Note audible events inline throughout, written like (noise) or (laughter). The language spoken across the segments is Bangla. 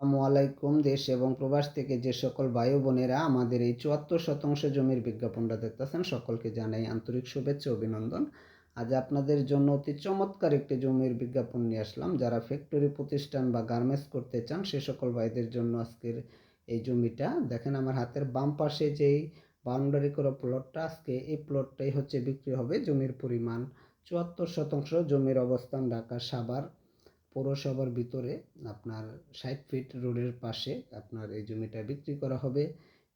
আলাইকুম, দেশ এবং প্রবাস থেকে যে সকল ভাই বোনেরা আমাদের এই চুয়াত্তর শতাংশ জমির বিজ্ঞাপনটা দেখতেছেন, সকলকে জানাই আন্তরিক শুভেচ্ছা অভিনন্দন। আজ আপনাদের জন্য অতি চমৎকার একটি জমির বিজ্ঞাপন নিয়ে আসলাম। যারা ফ্যাক্টরি প্রতিষ্ঠান বা গার্মেন্টস করতে চান, সে সকল ভাইদের জন্য আজকের এই জমিটা। দেখেন আমার হাতের বাম পাশে যেই বাউন্ডারি করা প্লটটা আজকে এই প্লটটাই হচ্ছে বিক্রি হবে। জমির পরিমাণ চুয়াত্তর শতাংশ, জমির অবস্থান ঢাকা সাভার পৌরসভার ভিতরে আপনার ষাট ফিট রোডের পাশে আপনার এই জমিটা বিক্রি করা হবে।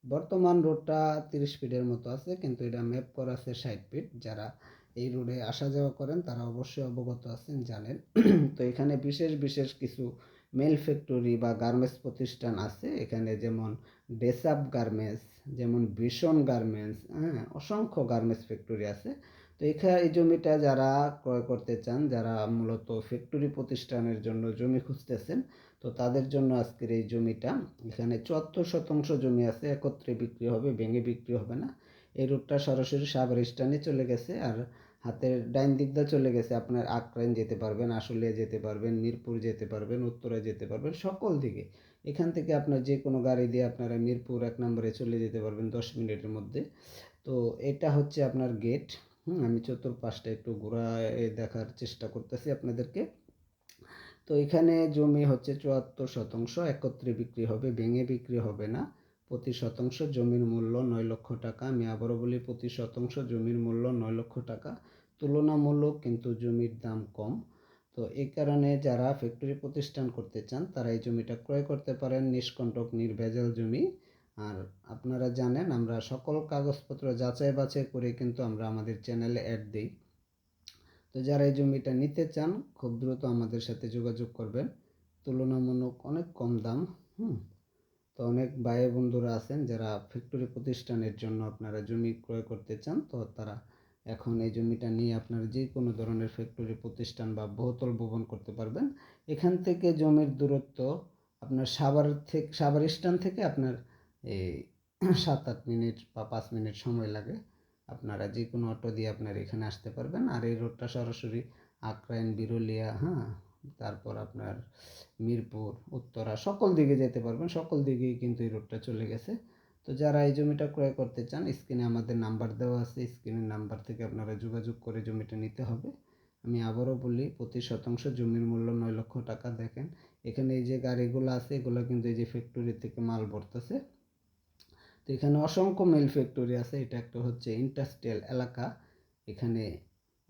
বর্তমান রোডটা তিরিশ ফিটের মতো আছে, কিন্তু এটা ম্যাপ করা আছে ষাট ফিট যারা এই রোডে আসা যাওয়া করেন, তারা অবশ্যই অবগত আছেন, জানেন। (clears throat) তো এখানে বিশেষ বিশেষ কিছু মেল ফ্যাক্টরি বা গার্মেন্টস প্রতিষ্ঠান আছে, এখানে যেমন ডেসাপ গার্মেন্টস, যেমন ভীষণ গার্মেন্টস হ্যাঁ অসংখ্য গার্মেন্টস ফ্যাক্টরি আছে। তো এখানে এই জমিটা যারা ক্রয় করতে চান, যারা মূলত ফ্যাক্টরি প্রতিষ্ঠানের জন্য জমি খুঁজতেছেন, তো তাদের জন্য আজকের এই জমিটা, এখানে চুয়াত্তর শতাংশ জমি আছে, একত্রে বিক্রি হবে, ভেঙে বিক্রি হবে না। এই রুটটা সরাসরি সাভার স্ট্যান্ডে চলে গেছে, আর হাতের ডাইন দিকটা চলে গেছে। আপনার আক্রাইন যেতে পারবেন, আশুলিয়া যেতে পারবেন, মিরপুর যেতে পারবেন উত্তরায় যেতে পারবেন, সকল দিকে। এখান থেকে আপনার যে কোনো গাড়ি দিয়ে আপনারা মিরপুর এক নম্বরে চলে যেতে পারবেন দশ মিনিটের মধ্যে। তো এটা হচ্ছে আপনার গেট। হুম, আমি চতুর্পাশটা একটু ঘোরায় দেখার চেষ্টা করতেছি আপনাদেরকে। তো এখানে জমি হচ্ছে চুয়াত্তর শতাংশ, একত্রে বিক্রি হবে, ভেঙে বিক্রি হবে না। প্রতি শতাংশ জমির মূল্য নয় লক্ষ টাকা। আমি আবারও বলি, প্রতি শতাংশ জমির মূল্য নয় লক্ষ টাকা। তুলনামূলক কিন্তু জমির দাম কম। তো এই কারণে যারা ফ্যাক্টরি প্রতিষ্ঠান করতে চান, তারা এই জমিটা ক্রয় করতে পারেন। নিষ্কণ্টক, নির্ভেজাল জমি। আর আপনারা জানেন, আমরা সকল কাগজপত্র যাচাই বাছাই করে কিন্তু আমরা আমাদের চ্যানেলে অ্যাড দিই। তো যারা এই জমিটা নিতে চান, খুব দ্রুত আমাদের সাথে যোগাযোগ করবেন। তুলনামূলক অনেক কম দাম। হুম। তো অনেক ভাই বন্ধুরা আছেন যারা ফ্যাক্টরি প্রতিষ্ঠানের জন্য আপনারা জমি ক্রয় করতে চান, তো তারা এখন এই জমিটা নিয়ে আপনারা যে কোনো ধরনের ফ্যাক্টরি প্রতিষ্ঠান বা বহুতল ভবন করতে পারবেন। এখান থেকে জমির দূরত্ব আপনার সাভার থেকে, সাভার স্ট্যান্ড থেকে আপনার এই (clears throat) সাত আট মিনিট বা পাঁচ মিনিট সময় লাগে। আপনারা যে কোনো অটো দিয়ে আপনার এখানে আসতে পারবেন। আর এই রোডটা সরাসরি আক্রাইন, বিরুলিয়া হ্যাঁ তারপর আপনার মিরপুর, উত্তরা, সকল দিকে যেতে পারবেন, সকল দিকেই কিন্তু এই রোডটা চলে গেছে। তো যারা এই জমিটা ক্রয় করতে চান স্ক্রিনে আমাদের নাম্বার দেওয়া আছে স্ক্রিনের নাম্বার থেকে আপনারা যোগাযোগ করে জমিটা নিতে হবে। আমি আবারও বলি, প্রতি শতাংশ জমির মূল্য নয় লক্ষ টাকা, দেখেন। এখানে এই যে গাড়িগুলো আছে, এগুলো কিন্তু এই যে ফ্যাক্টরি থেকে মাল ভরতেছে। তো এখানে অসংখ্য মিল ফ্যাক্টরি আছে, এটা একটা হচ্ছে ইন্ডাস্ট্রিয়াল এলাকা। এখানে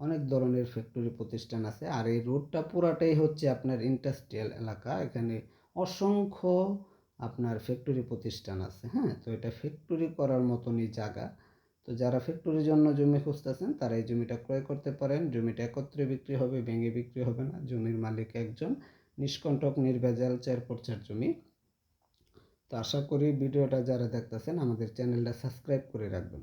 অনেক ধরনের ফ্যাক্টরি প্রতিষ্ঠান আছে। আর এই রোডটা পুরাটাই হচ্ছে আপনার ইন্ডাস্ট্রিয়াল এলাকা। এখানে অসংখ্য আপনার ফ্যাক্টরি প্রতিষ্ঠান আছে হ্যাঁ? তো এটা ফ্যাক্টরি করার মতনই জায়গা। তো যারা ফ্যাক্টরির জন্য জমি খুঁজতেছেন, তারা এই জমিটা ক্রয় করতে পারেন। জমিটা একত্রে বিক্রি হবে, ভেঙে বিক্রি হবে না। জমির মালিক একজন। নিষ্কণ্টক, নির্ভেজাল, চার পর চার জমি। তো আশা করি ভিডিওটা যারা দেখতেছেন, আমাদের চ্যানেলটা সাবস্ক্রাইব করে রাখবেন।